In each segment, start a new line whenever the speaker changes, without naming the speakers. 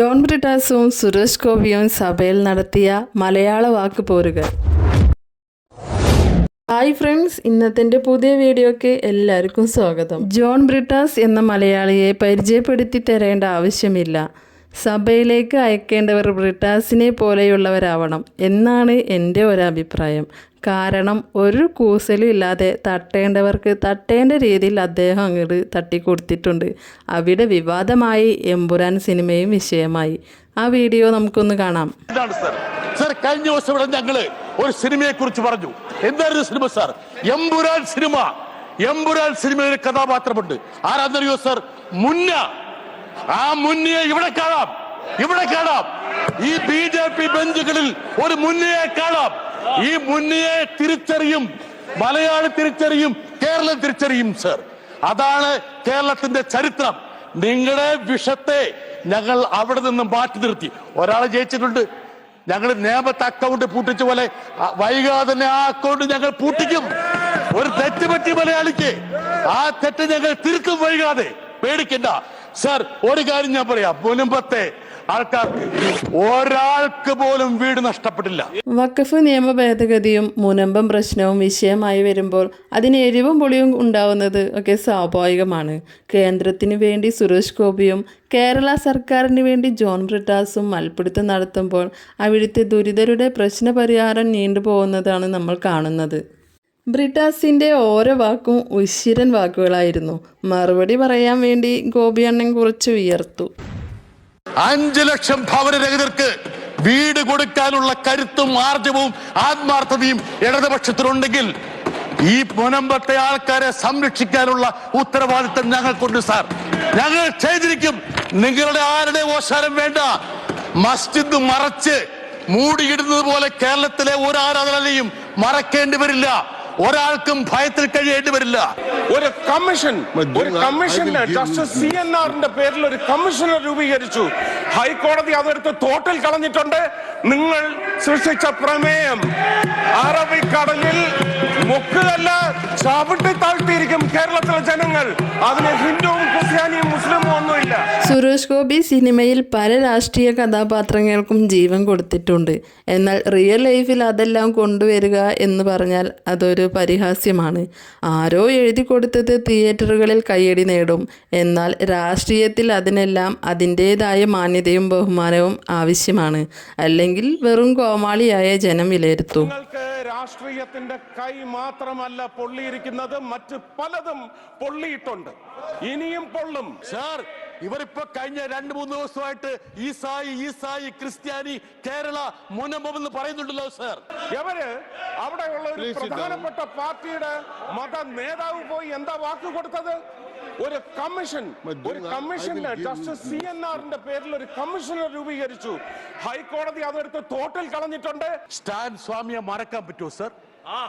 John ബ്രിട്ടാസും Suresh ഗോപിയും സഭയിൽ നടത്തിയ മലയാള വാക്ക് പോരുകൾ. ഹായ് ഫ്രണ്ട്സ് ഇന്നത്തെ പുതിയ വീഡിയോക്ക് എല്ലാവർക്കും സ്വാഗതം. ജോൺ ബ്രിട്ടാസ് എന്ന മലയാളിയെ പരിചയപ്പെടുത്തി തരേണ്ട ആവശ്യമില്ല. സഭയിലേക്ക് അയക്കേണ്ടവർ ബ്രിട്ടാസിനെ പോലെയുള്ളവരാവണം എന്നാണ് എന്റെ ഒരഭിപ്രായം. കാരണം ഒരു കൂസലും ഇല്ലാതെ തട്ടേണ്ടവർക്ക് തട്ടേണ്ട രീതിയിൽ അദ്ദേഹം അങ്ങോട്ട് തട്ടിക്കൊടുത്തിട്ടുണ്ട്. അവിടെ വിവാദമായി എമ്പുരാൻ സിനിമയും വിഷയമായി. ആ വീഡിയോ നമുക്കൊന്ന് കാണാം.
സാർ. കഴിഞ്ഞ ദിവസം ഇവിടെ ഞങ്ങൾ ഒരു സിനിമയെ കുറിച്ച് പറഞ്ഞു. എന്തായിരുന്നു cinema sir? Empuraan cinema. Empuraan സിനിമയിൽ കഥാപാത്രമുണ്ട്. ആരാധന സർ? മുന്ന ആ മുന്നിയെ ഇവിടെ കാണാം. ഇവിടെ കാണാം. ഈ ബി ജെ പി ബെഞ്ചുകളിൽ ഒരു മുന്നിയെ കാണാം. ഈ മുന്നിയെ തിരിച്ചറിയും. മലയാളി തിരിച്ചറിയും. കേരളം തിരിച്ചറിയും സർ. അതാണ് കേരളത്തിന്റെ ചരിത്രം. നിങ്ങളുടെ വിഷത്തെ ഞങ്ങൾ അവിടെ നിന്നും മാറ്റി നിർത്തി. ഒരാൾ ജയിച്ചിട്ടുണ്ട്. ഞങ്ങൾ നേമത്തെ അക്കൗണ്ട് പൂട്ടിച്ച പോലെ വൈകാതെ തന്നെ ആ അക്കൗണ്ട് ഞങ്ങൾ പൂട്ടിക്കും. ഒരു തെറ്റ് പറ്റി മലയാളിക്ക്. ആ തെറ്റ് ഞങ്ങൾ തിരുത്തും വൈകാതെ. പേടിക്കണ്ട. സർ ഒരു കാര്യം ഞാൻ പറയാം. മുൻപത്തെ ആൾക്കാർക്ക് ഒരാൾക്ക് പോലും വീട് നഷ്ടപ്പെട്ടില്ല.
വഖഫ് നിയമ ഭേദഗതിയും മുനമ്പം പ്രശ്നവും വിഷയമായി വരുമ്പോൾ അതിന് എരിവും പൊളിയും ഉണ്ടാവുന്നത് ഒക്കെ സ്വാഭാവികമാണ്. കേന്ദ്രത്തിന് വേണ്ടി സുരേഷ് ഗോപിയും കേരള സർക്കാരിന് വേണ്ടി ജോൺ ബ്രിട്ടാസും മൽപ്പിടുത്തം നടത്തുമ്പോൾ അവിടുത്തെ ദുരിതരുടെ പ്രശ്നപരിഹാരം നീണ്ടുപോകുന്നതാണ് നമ്മൾ കാണുന്നത്. ബ്രിട്ടാസിന്റെ ഓരോ വാക്കും ഉശിരൻ വാക്കുകളായിരുന്നു. മറുപടി പറയാൻ വേണ്ടി ഗോപി അണ്ണൻ കുറച്ച് ഉയർത്തു
അഞ്ചു ലക്ഷം ഭവനരഹിതർക്ക് വീട് കൊടുക്കാനുള്ള കരുത്തും ആർജവും ആത്മാർത്ഥതയും ഇടതുപക്ഷത്തിനുണ്ടെങ്കിൽ ഈ മുനമ്പത്തെ ആൾക്കാരെ സംരക്ഷിക്കാനുള്ള ഉത്തരവാദിത്തം ഞങ്ങൾക്കുണ്ട് സാർ. ഞങ്ങൾ ചെയ്തിരിക്കും. നിങ്ങളുടെ ആരുടെ ഓശാരം വേണ്ട. മസ്ജിദ് മറച്ച് മൂടിയിടുന്നത് പോലെ കേരളത്തിലെ ഒരു ആരാധനയും മറക്കേണ്ടി വരില്ല. ഒരാൾക്കും ഭയത്തിൽ കഴിയേണ്ടി വരില്ല.
ഒരു കമ്മീഷൻ ഒരു കമ്മീഷൻ ജസ്റ്റിസ് സി എൻ ആറിന്റെ പേരിൽ ഒരു കമ്മീഷനെ രൂപീകരിച്ചു. ഹൈക്കോടതി അതെടുത്ത് തോട്ടിൽ കളഞ്ഞിട്ടുണ്ട്. നിങ്ങൾ സൃഷ്ടിച്ച പ്രമേയം. അറബിക്കടലിൽ മുക്കുകല്ല ചവിട്ടി താഴ്ത്തിയിരിക്കും കേരളത്തിലെ ജനങ്ങൾ അതിന് ഹിന്ദുവും ക്രിസ്ത്യാനിയും മുസ്ലിമും ഒന്നുമില്ല.
സുരേഷ് ഗോപി സിനിമയിൽ പല രാഷ്ട്രീയ കഥാപാത്രങ്ങൾക്കും ജീവൻ കൊടുത്തിട്ടുണ്ട്. എന്നാൽ റിയൽ ലൈഫിൽ അതെല്ലാം കൊണ്ടുവരിക എന്ന് പറഞ്ഞാൽ അതൊരു പരിഹാസ്യമാണ്. ആരോ എഴുതി കൊടുത്തത് തിയേറ്ററുകളിൽ കയ്യടി നേടും. എന്നാൽ രാഷ്ട്രീയത്തിൽ അതിനെല്ലാം അതിന്റേതായ മാന്യതയും ബഹുമാനവും ആവശ്യമാണ്. അല്ലെങ്കിൽ വെറും കോമാളിയായ ജനം വിലയിരുത്തും.
രാഷ്ട്രീയത്തിന്റെ കൈ മാത്രമല്ല പൊള്ളിയിരിക്കുന്നത് മറ്റ് പലതും പൊള്ളിയിട്ടുണ്ട്. ഇനിയും പൊള്ളും.
സാർ ഇവരിപ്പോ കഴിഞ്ഞ രണ്ട് മൂന്ന് ദിവസമായിട്ട് ഈസായി ഈസായി ക്രിസ്ത്യാനി കേരള മുനമ്പം എന്ന് പറയുന്നുണ്ടല്ലോ സാർ.
എവര്? അവിടെയുള്ള ഒരു പ്രധാനപ്പെട്ട പാർട്ടിയുടെ മത നേതാവ് പോയി എന്താ വാക്ക് കൊടുത്തത്? ഒരു കമ്മീഷൻ ഒരു കമ്മീഷൻ ജസ്റ്റിസ് സി എൻ ആറിന്റെ പേരിൽ ഒരു കമ്മീഷനെ രൂപീകരിച്ചു. ഹൈക്കോടതി അതെടുത്ത് തോട്ടിൽ കളഞ്ഞിട്ടുണ്ട്.
സ്റ്റാൻ സ്വാമിയെ മറക്കാൻ പറ്റുമോ സർ?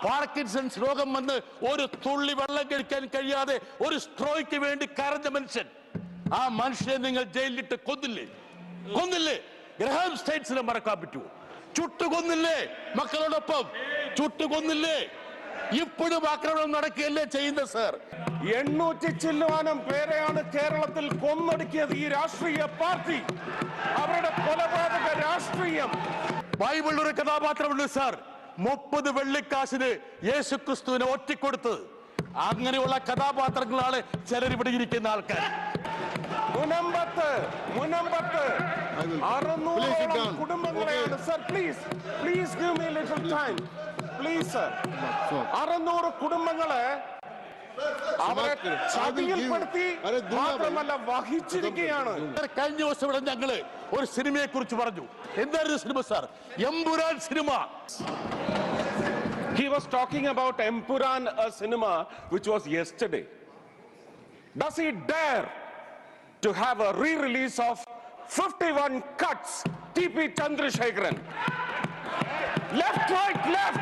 പാർക്കിൻസൺസ് രോഗം വന്ന് ഒരു തുള്ളി വെള്ളം കഴിക്കാൻ കഴിയാതെ ഒരു സ്ട്രോയ്ക്ക് വേണ്ടി കരഞ്ഞ മനുഷ്യൻ. ആ മനുഷ്യനെ നിങ്ങൾ ജയിലിലിട്ട് കൊന്നില്ലേ? കൊന്നില്ലേ? ഗ്രഹാം സ്റ്റേറ്റ്സിനെ മറക്കാൻ പറ്റുമോ? ചുട്ടുകൊന്നില്ലേ മക്കളോടൊപ്പം? ചുട്ടു കൊന്നില്ലേ ഇപ്പോഴും ആക്രമണം നടക്കുകയല്ലേ ചെയ്യുന്നത് സർ?
എണ്ണൂറ്റി ചില്ലുവാനം പേരെയാണ് കേരളത്തിൽ കൊന്നൊടുക്കിയത് ഈ രാഷ്ട്രീയ പാർട്ടി. അവരുടെ കൊലപാതക രാഷ്ട്രീയം.
ബൈബിൾ ഒരു കഥാപാത്രമുണ്ട് സാർ. മുപ്പത് വെള്ളിക്കാശിന് യേശുക്രിസ്തുവിനെ ഒറ്റിക്കൊടുത്തത്. അങ്ങനെയുള്ള കഥാപാത്രങ്ങളാണ് ചിലരിവിടെ ഇരിക്കുന്ന ആൾക്കാർ.
മുനമ്പത്ത് മുനമ്പത്ത്. അറുന്നൂറോളം കുടുംബങ്ങളെയാണ്. Sir please please give me little time please sir അറുന്നൂറ് കുടുംബങ്ങളെ അവരെ ചതിയിൽപ്പെടുത്തി മാത്രമല്ല വഹിച്ചിരിക്കുകയാണ്.
കഴിഞ്ഞ ദിവസം ഇവിടെ ഞങ്ങൾ ഒരു സിനിമയെ കുറിച്ച് പറഞ്ഞു. എന്തായിരുന്നു cinema sir Empuraan cinema.
He was talking about Empuran, a cinema which was yesterday. Does he dare to have a re-release of 51 cuts? TP Chandrasekharan. Left, right, left.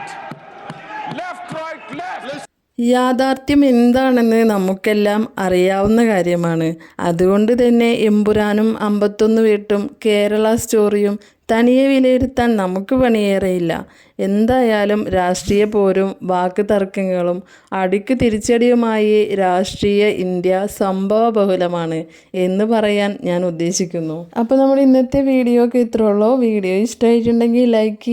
യാഥാർത്ഥ്യം എന്താണെന്ന് നമുക്കെല്ലാം അറിയാവുന്ന കാര്യമാണ്. അതുകൊണ്ട് തന്നെ എമ്പുരാനും അമ്പത്തൊന്ന് വീട്ടും കേരള സ്റ്റോറിയും തനിയെ വിലയിരുത്താൻ നമുക്ക് പണിയേറെയില്ല. എന്തായാലും രാഷ്ട്രീയ പോരും വാക്ക് തർക്കങ്ങളും അടിക്ക് തിരിച്ചടിയുമായി രാഷ്ട്രീയ ഇന്ത്യ സംഭവ ബഹുലമാണ് എന്ന് പറയാൻ ഞാൻ ഉദ്ദേശിക്കുന്നു. അപ്പോൾ നമ്മുടെ ഇന്നത്തെ വീഡിയോ ഒക്കെ ഇത്രയുള്ളൂ വീഡിയോ ഇഷ്ടമായിട്ടുണ്ടെങ്കിൽ ലൈക്ക്